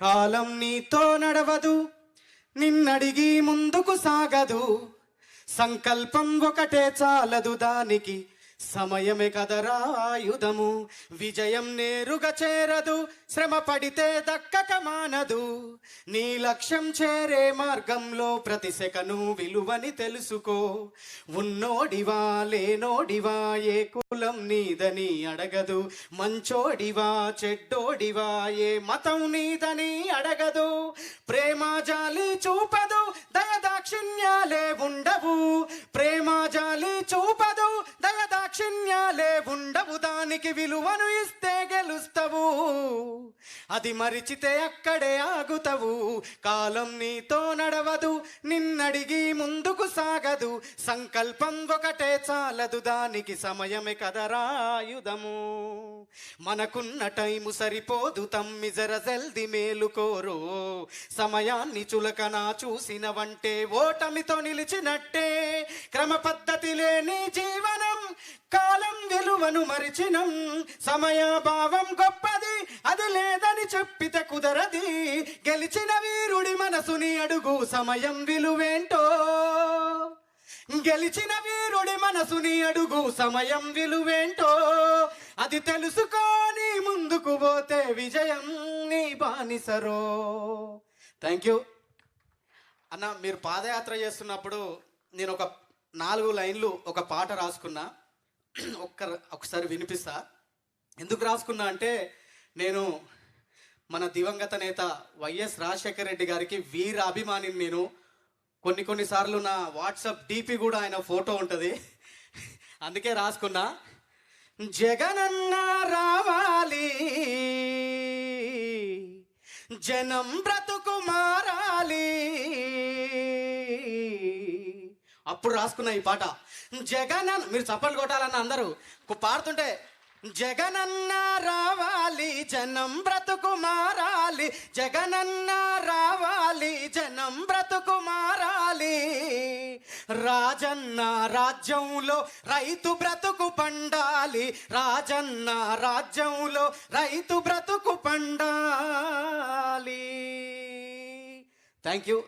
కాలం నీతో నడవదు నిన్నడిగి ముందుకు సాగదు. సంకల్పం ఒకటే చాలదు దానికి సమయమే కదరా ఆయుధము విజయం నేరుగా చేరదు శ్రమ పడితే దక్కక మానదు. నీ లక్ష్యం చేరే మార్గంలో ప్రతి సెకను విలువని తెలుసుకో. ఉన్నోడివా లేనోడివా ఏ కులం నీదని అడగదు. మంచోడివా చెడ్డోడివా ఏ మతం నీదని అడగదు. ప్రేమ జాలి చూపదు దయ దాక్షిణ్యాలే ఉండవు. ప్రేమ జాలి అది మరిచితే అక్కడే ఆగుతవు. కాలం నీతో నడవదు నిన్నడిగి ముందుకు సాగదు. సంకల్పం ఒకటే చాలదు దానికి సమయమే కదరాయుధము మనకున్న టైము సరిపోదు తమ్మి జర జల్ది మేలుకోరు సమయాన్ని చులకన చూసినవంటే ఓటమితో నిలిచినట్టే. క్రమ పద్ధతి లేని జీవన విలువను మరిచినం. సమయాభావం గొప్పది అది లేదని చెప్పితే కుదరది. గెలిచిన వీరుడి మనసుని అడుగు సమయం విలువేంటో? గెలిచిన వీరుడి మనసుని అడుగు సమయం విలువేంటో? అది తెలుసుకొని ముందుకు పోతే విజయం నీ బానిసరో? థ్యాంక్ యూ అన్న మీరు పాదయాత్ర చేస్తున్నప్పుడు నేను ఒక నాలుగు లైన్లు ఒక పాట రాసుకున్నా. ఒక్క ఒకసారి వినిపిస్తా. ఎందుకు రాసుకున్నా అంటే నేను మన దివంగత నేత వైఎస్ రాజశేఖర రెడ్డి గారికి వీర అభిమానిని నేను కొన్ని కొన్నిసార్లు నా వాట్సాప్ డీపీ కూడా ఆయన ఫోటో ఉంటుంది. అందుకే రాసుకున్నా. జగనన్న రావాలి. జనం బ్రతుకు మారాలి. అప్పుడు రాసుకున్న ఈ పాట. జగనన్న మీరు చప్పట్లు కొట్టాలన్న అందరూ పాడుతుంటే జగనన్న రావాలి జనం బ్రతుకు మారాలి జగనన్న రావాలి జనం బ్రతుకు మారాలి. రాజన్న రాజ్యంలో రైతు బ్రతుకు పండాలి రాజన్న రాజ్యంలో రైతు బ్రతుకు పండాలి. Thank you